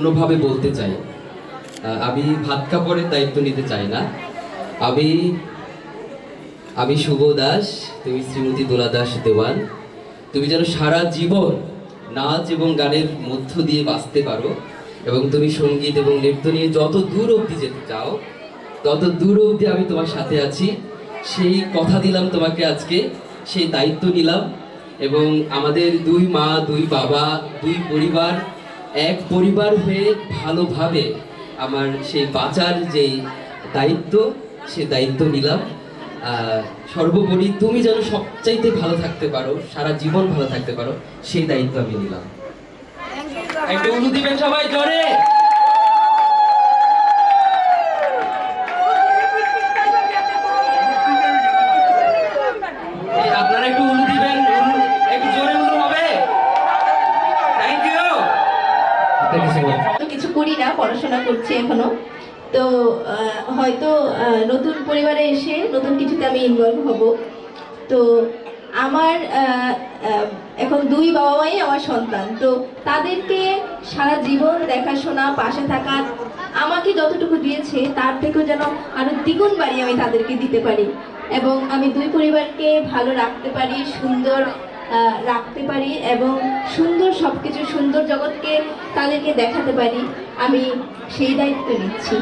অন্যভাবে বলতে চাই। আমি ভাত কাপড়ের দায়িত্ব নিতে চাই না। আমি আমি শুভ দাস, তুমি শ্রীমতী দোলা দাস দেওয়ান। তুমি যেন সারা জীবন নাচ এবং গানের মধ্য দিয়ে বাঁচতে পারো এবং তুমি সংগীত এবং নৃত্য নিয়ে যত দূর অবধি যেতে চাও, তত দূর অবধি আমি তোমার সাথে আছি। সেই কথা দিলাম তোমাকে আজকে, সেই দায়িত্ব নিলাম এবং আমাদের দুই মা, দুই বাবা, দুই পরিবার এক পরিবার হয়ে ভালোভাবে আমার সেই বাঁচার যেই দায়িত্ব, সে দায়িত্ব নিলাম। সর্বোপরি তুমি যেন সবচাইতে ভালো থাকতে পারো, সারা জীবন ভালো থাকতে পারো, সেই দায়িত্ব আমি নিলাম। একটু দিবেন সবাই, জোরে এই আপনারা একটু উলু দিবেন উলু একটু জোরে উলু হবে থ্যাংক ইউ তো কিছু করি না, পড়াশোনা করছি এখনও। তো হয়তো নতুন পরিবারে এসে নতুন কিছুতে আমি ইনভলভ হব। তো আমার এখন দুই বাবা মাই আমার সন্তান। তো তাদেরকে সারা জীবন দেখাশোনা, পাশে থাকা আমাকে যতটুকু দিয়েছে, তার থেকেও যেন আরও দ্বিগুণ বাড়ি আমি তাদেরকে দিতে পারি। এবং আমি দুই পরিবারকে ভালো রাখতে পারি, সুন্দর রাখতে পারি এবং সুন্দর সব কিছু সুন্দর জগৎকে তাদেরকে দেখাতে পারি, আমি সেই দায়িত্ব নিচ্ছি.